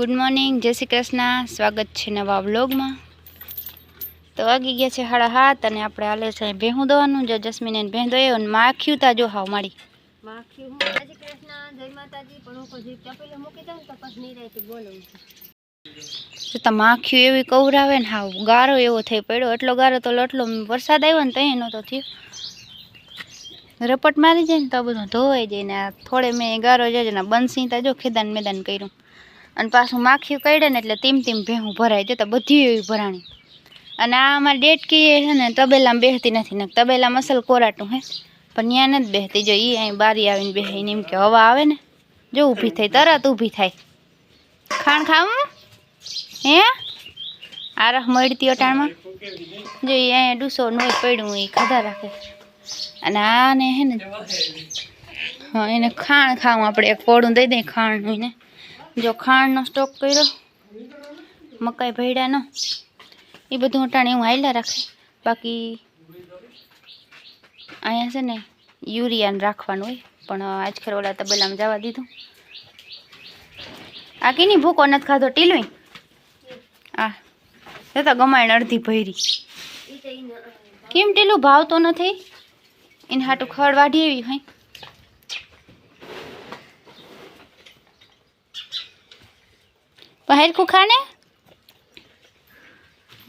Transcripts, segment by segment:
Good morning જય શ્રી કૃષ્ણ. સ્વાગત છે નવા વ્લોગમાં. તો વાગી ગયા છે હાડા હાથ અને આપણે હાલે છે ભેહું દવાનું. જો જસ્મીને ભેં દોયો અને માખ્યું તા જો હાવ મારી. માખી હું? જય કૃષ્ણ જય માતાજી. પણ હું પછી તપેલે મૂકી દઉં તો પછી નહીં રહેતી તો માખ્યું એવી કવરાવે ને હાવ ગારો એવો થઈ પડ્યો. એટલો ગારો તો લટલો વરસાદ આવ્યો ને ત્યાં નહોતો થયો. રપટ મારી જાય ને તો બધું ધોવાઈ જાય ને થોડે મેં ગારો જાય ને તા જો ખેદાન મેદાન કર્યું. અને પાછું માખ્યું કાઢે ને એટલે તીમ તીમ ભેહું ભરાય. જતા બધી એવી ભરાણી. અને આ અમારી ડેટકી છે ને, તબેલામાં બેસતી નથી. ને તબેલા મસલ કોરાટું હે. પણ ત્યાં નથી બેસતી જો એ અહીં બારી આવીને બેસી એમ કે હવા આવે ને, જો ઊભી થઈ તરત ઊભી થાય. ખાણ ખાવું? હે? આરખ મળતી અટાણમાં? જો એ અહીંયા ડૂસો નોય પડ્યું એ ખાધા રાખે. અને આને હે ને, હા, એને ખાણ ખાવું. આપણે એક પોડું દઈ દઈએ ખાણનું એને જો ખાંડનો સ્ટોક કર્યો, મકાઈ ભેડાનો એ બધું અટાણે હું હાલ્યા રાખે. બાકી અહીંયા છે ને યુરિયાને રાખવાનું હોય, પણ આજકાલ ઓલા તબેલામાં જવા દીધું. આ કીની ભૂકો નથી ખાધો ટીલું આ જતા ગમાયણ અડધી ભરી. કેમ ટીલું ભાવતો નથી? એને હાટું ખડ વાઢી એવી હોય. પહેરખું ખાને?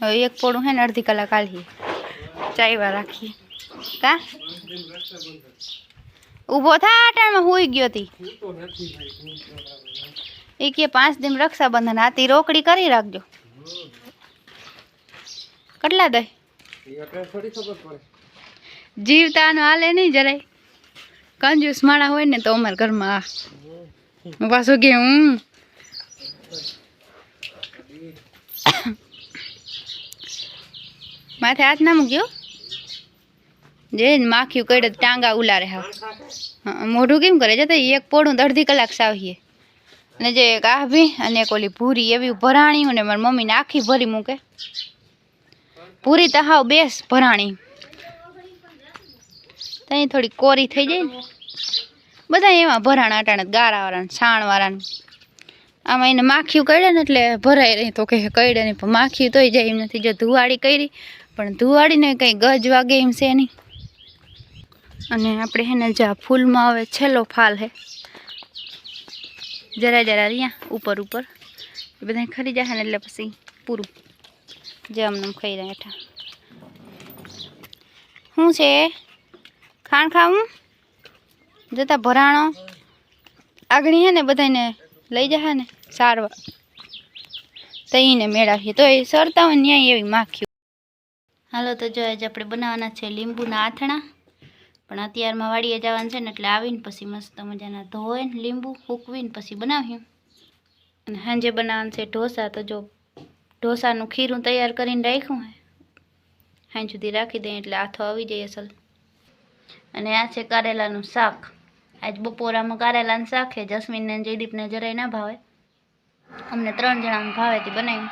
હવે એક પોડું હે ને અડધી કલાક આલીએ ચાઈવા રાખીએ. કા? ઊભો થા અટાણમાં હુઈ ગયો તી. એ કે પાંચ દિન રક્ષાબંધન આતી રોકડી કરી રાખજો. કેટલા દઈ જીવતાનો હાલે નહીં જરાય. કંજુસ માણા હોય ને તો અમારા ઘરમાં પાછું કે હું માથે હાથ ના મૂક્યો? જે માખ્યું કઈ ટાંગા ઉલારે હા, મોઢું કેમ કરે? છે તો એક પોડું અડધી કલાક સાવીએ. અને જે એક આભી અને એક ઓલી ભૂરી એવી ભરાણી અને મારી મમ્મીને આખી ભરી મૂકે. પૂરી તો હાવ બેસ ભરાણી. ત્યાં થોડી કોરી થઈ જાય ને. બધા એમાં ભરાણ અટાણે ગારાવાળા છાણવાળા આમાં એને માખીયું કડે ને એટલે ભરાય રહી. તો કે કડે નહીં, પણ માખ્યું તોય જાય એમ નથી. જો ધુવાડી કરી, પણ ધુવાડીને કંઈ ગજ વાગે એમ છે નહીં. અને આપણે એને ને જ્યાં ફૂલમાં હવે છેલ્લો ફાલ હે. જરા જરા રહ્યા, ઉપર ઉપર. એ બધા ખરી જાય ને એટલે પછી પૂરું. જે અમને ખાઈ રહ્યા હેઠા. શું છે? ખાણ ખાવું? જતા ભરાણો? આગળ હે ને બધાને લઈ જશે ને સારવાર તઈને મેળાવીએ તો એ સરતા હોય ન્યાય એવી માખ્યું હાલો, તો જો આજે આપણે બનાવવાના છે લીંબુના આથણા. પણ અત્યારમાં વાડીએ જવાનું છે ને એટલે આવીને પછી મસ્ત મજાના ધોઈને લીંબુ ફૂકવીને પછી બનાવીએ. અને સાંજે બનાવવાનું છે ઢોસા. તો જો ઢોસાનું ખીરું તૈયાર કરીને રાખ્યું હે સાંજ સુધી રાખી દઈએ એટલે આથો આવી જાય અસલ. અને આ છે કારેલાનું શાક. આજ બપોરામાં કારેલાનું શાક છે જસ્મીનને જયદીપને જરાય ના ભાવે. અમને ત્રણ જણાને ભાવે તે બનાવ્યું.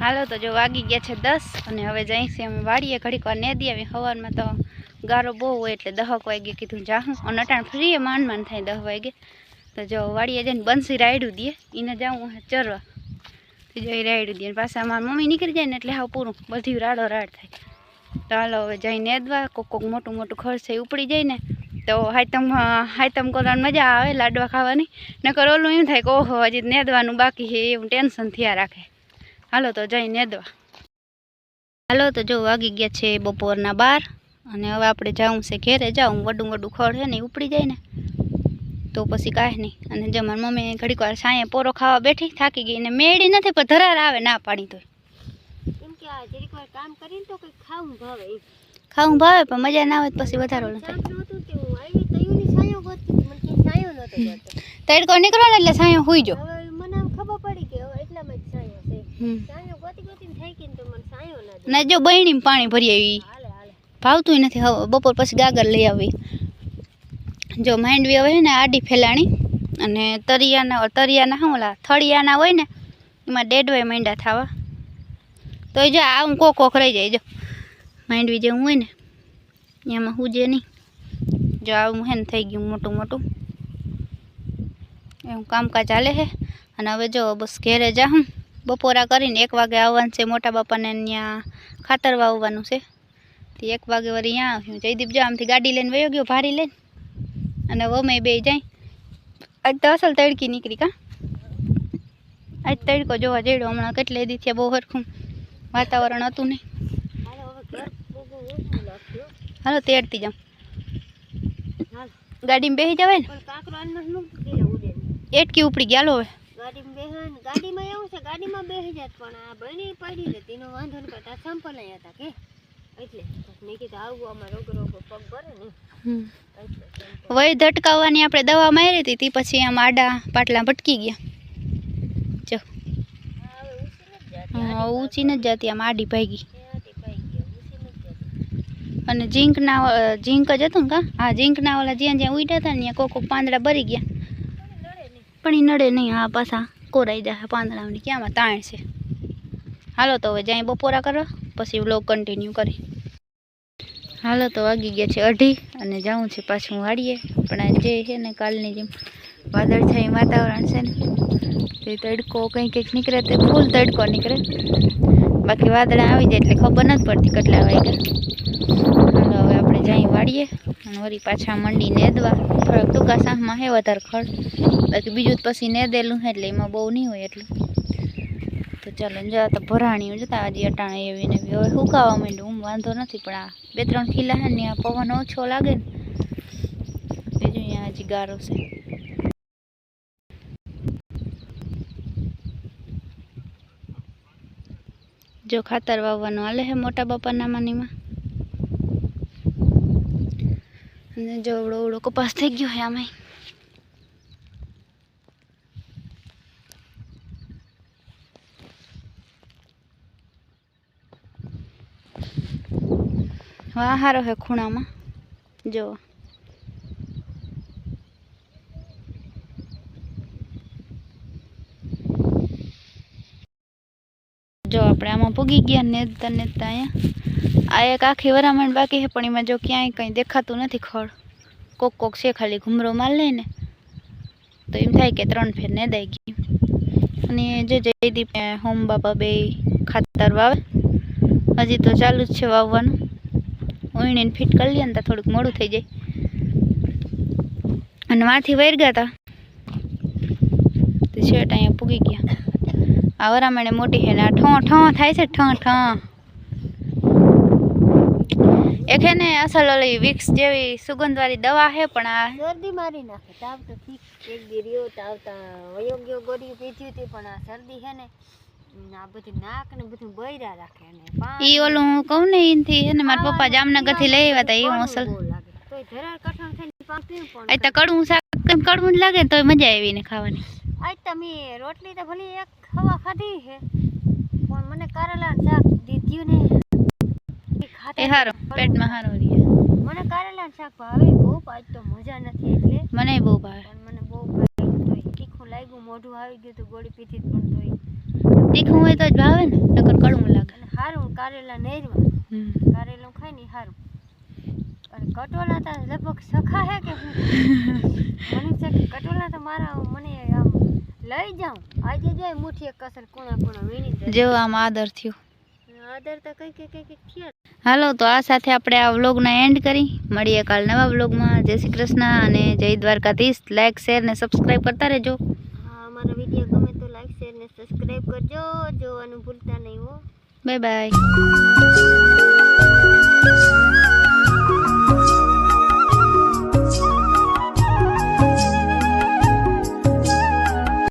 હાલો, તો જો વાગી ગયા છે દસ અને હવે જઈશું અમે વાડીએ. ઘડીક વાર નેદી આવી સવારમાં તો ગારો બહુ હોય એટલે દહક વાગે કીધું જાઉં અને અટાણ ફ્રીએ માંડ માંડ થાય દહ વાગે. તો જો વાડીએ જઈને બંસી રાયડું દે એને જાઉં હે ચરવા. તો જો રાયડું દે પાછા અમારા મમ્મી નીકળી જાય ને એટલે હાવ પૂરું. બધી રાડો રાડ થાય. તો હાલો, હવે જઈને નેદવા. કોક કોક મોટું મોટું ખર્ચ ઉપડી જાય ને તો હાયતમ હાયતમ કરવાની મજા આવે લાડવા ખાવાની? નકર ઓલું એમ થાય કે ઓહો હજી નેદવાનું બાકી છે એવું ટેન્શન થયા રાખે. હાલો તો જઈ નેદવા. હાલો તો જો વાગી ગયા છે બપોરના બાર અને હવે આપણે જવું છે ઘેરે. જાઉં વડું વડું ખડ છે ને ઉપડી જાય ને. તો પછી કાંઈ નહીં. અને જો મારી મમ્મી ઘડીક વાર સાંયે પોરો ખાવા બેઠી થાકી ગઈ ને મેળી નથી પણ ધરાર આવે ના પાડી તો ખાવું ભાવે પણ મજા ના આવે પછી વધારે ઓલું તડકો નીકળો ને એટલે સાયો હુઈ જો. મને ખબર પડી કે એટલામાં જ છાંયો છે. સાયો ગોતી ગોતી ને તો મને સાયો ના જો બહેણી પાણી ભરી આવી. ભાવતું નથી હવે બપોર પછી ગાગર લઈ આવી. જો માંડવી હવે ને આડી ફેલાણી અને તરિયાના તરિયાના શું ઓલા થળિયાના હોય ને એમાં ડેડવાય માંડ્યા થવા. તો જો જો હું કોક કોક રહી જાય જો. માંડવી જેવું હોય ને એમાં હુજે નહીં. જો આવું હે થઈ ગયું મોટું મોટું. એવું કામકાજ ચાલે છે અને હવે જો બસ ઘેરે જાઉં બપોરા કરીને એક વાગે આવવાનું છે મોટા બાપાને ત્યાં ખાતર વાવવાનું છે. તે એક વાગે વળી ત્યાં આવ્યું. જયદીપ જો આમથી ગાડી લઈને વયો ગયો ભારી લઈને. અને વમે બે જાય. આજ તો અસલ તડકી નીકળી કા. આજ તડકો જોવા જઈડો હમણાં કેટલે દી બહુ હરખું. વાતાવરણ હતું નહીં. હાલો હવે તેડતી જાઉં. ગાડીમાં બેસી જવાય ને? કાંકરો ઉડે એટકી ઉપડી ગયા લો હવે. ગાડીમાં બેહે ને? ગાડીમાં એવું છે ગાડીમાં બેસી જાત પણ આ બની પડી ને તેનો વાંધો નહીં કરતા સંપલ અહીંયા હતા કે? એટલે મેં કીધું આવું આમાં રોગ રોગ પગ ભરે ને. વય ધટકાવવાની આપણે દવા મારી હતી તે પછી આમ આડા પાટલા ભટકી ગયા. જો. ઊંચી નથી જાતી. ઊંચી નથી જતી આમ આડી ભાગી ત્યાંથી પાઈ ગયા ઊંચી નથી જાતી. અને ઝીંકના ઝીંક જ હતું ને કા? હા ઝીંકના ઓલા જ્યાં જ્યાં ઉડ્યા હતા ને ત્યાં કોકો પાંદડા ભરી ગયા. પણ એ નડે નહીં, હા, પાછા કોરાઈ જાય પાંદડાની ક્યાંમાં તાણ છે? હાલો તો હવે જ્યાં બપોરા કરો, પછી વ્લોગ કન્ટિન્યુ કરી. હાલો તો વાગી ગયા છે અઢી અને જાઉં છે પાછું વાળીએ પણ આ જે છે ને કાલની જેમ વાદળછાયું વાતાવરણ છે ને તે તડકો કંઈક કંઈક નીકળે તે ફૂલ તડકો નીકળે. બાકી વાદળા આવી જાય એટલે ખબર નથી પડતી કેટલા વાગ્યા. હાલો, હવે આપણે જઈ વાળીએ અને વળી પાછા મંડી નેદવા. થોડાક ટૂંકા સાહમાં હે, વધારે ખડ. બાકી બીજું પછી નેદેલું હે, એટલે એમાં બહુ નહીં હોય એટલું. તો ચાલો જતા તો ભરાણી જતા હજી અટાણે એવી ને હવે સુકાવા માંડ્યું? હું વાંધો નથી, પણ આ બે ત્રણ ખીલા હે ને આ પવન ઓછો લાગે ને. બીજું અહીંયા હજી ગારો છે. જો ખાતર વાવવાનું હાલે હે, મોટા બાપાના માનીમાં. અને જો ઉડો. અવળો કપાસ થઈ ગયો છે આમાં વાહ, હારો હે ખૂણામાં. જો. જો, આપણે આમાં પૂગી ગયા નેતા નેતા અહીંયા. આ એક આખી વરામણ બાકી છે, પણ એમાં જો ક્યાંય કંઈ દેખાતું નથી ખડ. કોક કોક છે ખાલી ઘૂમરો માર લે ને તો એમ થાય કે ત્રણ ફેર નેદાઈ ગઈ. અને જો જયદીપ ને હોમ બાપા બે ખાતર વાવે. હજી તો ચાલુ જ છે વાવવાનું. ઉણીને ફિટ કરી લે ને તો થોડુંક મોડું થઈ જાય. અને વાંથી વૈર ગયા હતા તો છેટ અહીંયા પૂગી ગયા. આ વરામણે મોટી છે ને આ ઠો ઠો થાય છે, ઠ ઠ. એક હે ને અસલ ઓલી વિક્સ જેવી સુગંધવાળી દવા છે પણ આ શરદી મારી નાખે. તાવ તો ઠીક એક દી રહ્યો તાવતા વયો અયોગ્ય ગોળી પીધી હતી પણ આ શરદી છે ને આ બધું નાક ને બધું બૈરા રાખે ને ઈ ઓલું હું કહું ને એનથી હે ને મારા પપ્પા જામનગરથી લઈ આવ્યા હતા એ અસલ બહુ લાગે. તોય ધરાર કઠણ થઈને પાણી પીવું આ તો કડવું શાક કેમ કડવું જ લાગે તોય મજા આવી ને ખાવાની. આજ તમે રોટલી તો ભલે એક ખાવા ખાધી છે પણ મને કારેલા શાક દીધું ને. એ હારો પેટમાં હારો રહે. મને કારેલા શાક ભાવે બહુ આજ તો મજા નથી એટલે. મને બહુ ભાવે. મને બહુ ભાવે તીખું લાગ્યું મોઢું આવી ગયું તો ગોળી પીધી પણ તોય. તીખું હોય તો જ ભાવે ને નકર કડવું લાગે. હારું કારેલા નેરવા. હમ. કારેલું ખાઈ ને સારું અને કટોલા તો લગભગ સખા હે કે મને છે કે કટોલા તો મારા મને આમ લઈ જાઉં. આજે જાય મુઠીએ કસર કોણા કોણા વીણી જેવો આમ આદર થયો. હાલો તો આ સાથે આપણે આ વ્લોગના એન્ડ કરી. મળીએ કાલ નવા વ્લોગમાં. જય શ્રી કૃષ્ણ અને જય દ્વારકાધીશ. લાઈક શેર ને સબસ્ક્રાઈબ કરતા રહેજો. અમારા વીડિયો ગમે તો લાઇક શેર ને સબસ્ક્રાઇબ કરજો. જોવાનું ભૂલતા નહીં હો. Bye bye